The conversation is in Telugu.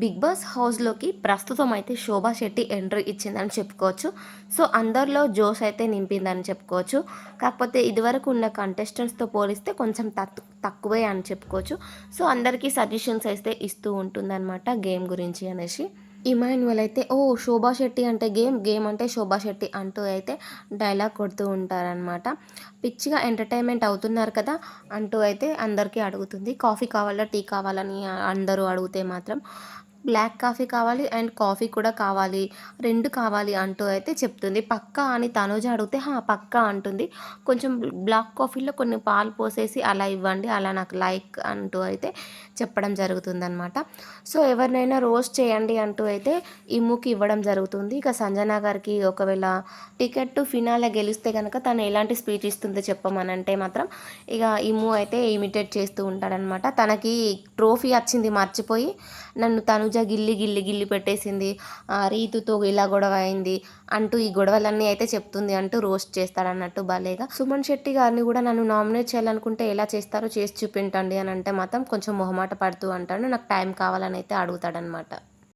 బిగ్ బాస్ హౌస్లోకి ప్రస్తుతం అయితే శోభా శెట్టి ఎంట్రీ ఇచ్చిందని చెప్పుకోవచ్చు. సో అందరిలో జోష్ అయితే నింపిందని చెప్పుకోవచ్చు. కాకపోతే ఇదివరకు ఉన్న కంటెస్టెంట్స్తో పోలిస్తే కొంచెం తక్కువే అని చెప్పుకోవచ్చు. సో అందరికీ సజెషన్స్ అయితే ఇస్తూ ఉంటుందన్నమాట గేమ్ గురించి అనేసి. ఇమాన్యువల్ అయితే ఓ శోభా శెట్టి అంటే గేమ్ గేమ్ అంటే శోభా శెట్టి అంటూ అయితే డైలాగ్ కొడుతూ ఉంటారనమాట పిచ్చిగా ఎంటర్టైన్మెంట్ అవుతున్నారు కదా అంటూ అయితే అందరికీ అడుగుతుంది. కాఫీ కావాలా టీ కావాలని అందరూ అడిగితే మాత్రం బ్లాక్ కాఫీ కావాలి అండ్ కాఫీ కూడా కావాలి. రెండు కావాలి అంటూ అయితే చెప్తుంది. పక్కా అని తనుజ అడిగితే హా పక్కా అంటుంది. కొంచెం బ్లాక్ కాఫీలో కొన్ని పాలు పోసేసి అలా ఇవ్వండి అలా నాకు లైక్ అంటూ అయితే చెప్పడం జరుగుతుందనమాట సో ఎవరినైనా రోస్ట్ చేయండి అంటూ అయితే ఇమ్ముకి ఇవ్వడం జరుగుతుంది. ఇక సంజన గారికి ఒకవేళ టికెట్ టు ఫినాలే గెలిస్తే కనుక తను ఎలాంటి స్పీచ్ ఇస్తుందో చెప్పమనంటే మాత్రం ఇక ఇమ్ము అయితే ఇమిటేట్ చేస్తూ ఉంటాడనమాట తనకి ట్రోఫీ వచ్చింది మర్చిపోయి నన్ను తనుజ గిల్లి గిల్లి గిల్లి పెట్టేసింది. ఆ, రీతుతో ఇలా గొడవ అయింది అంటూ ఈ గొడవలన్నీ అయితే చెప్తుంది అంటూ రోస్ట్ చేస్తాడన్నట్టు భలేగా. సుమన్ శెట్టి గారిని కూడా నన్ను నామినేట్ చేయాలనుకుంటే ఎలా చేస్తారో చేసి చూపించండి అని అంటే మాత్రం కొంచెం మొహమాట పడుతూ అంటాడు. నాకు టైం కావాలని అయితే అడుగుతాడనమాట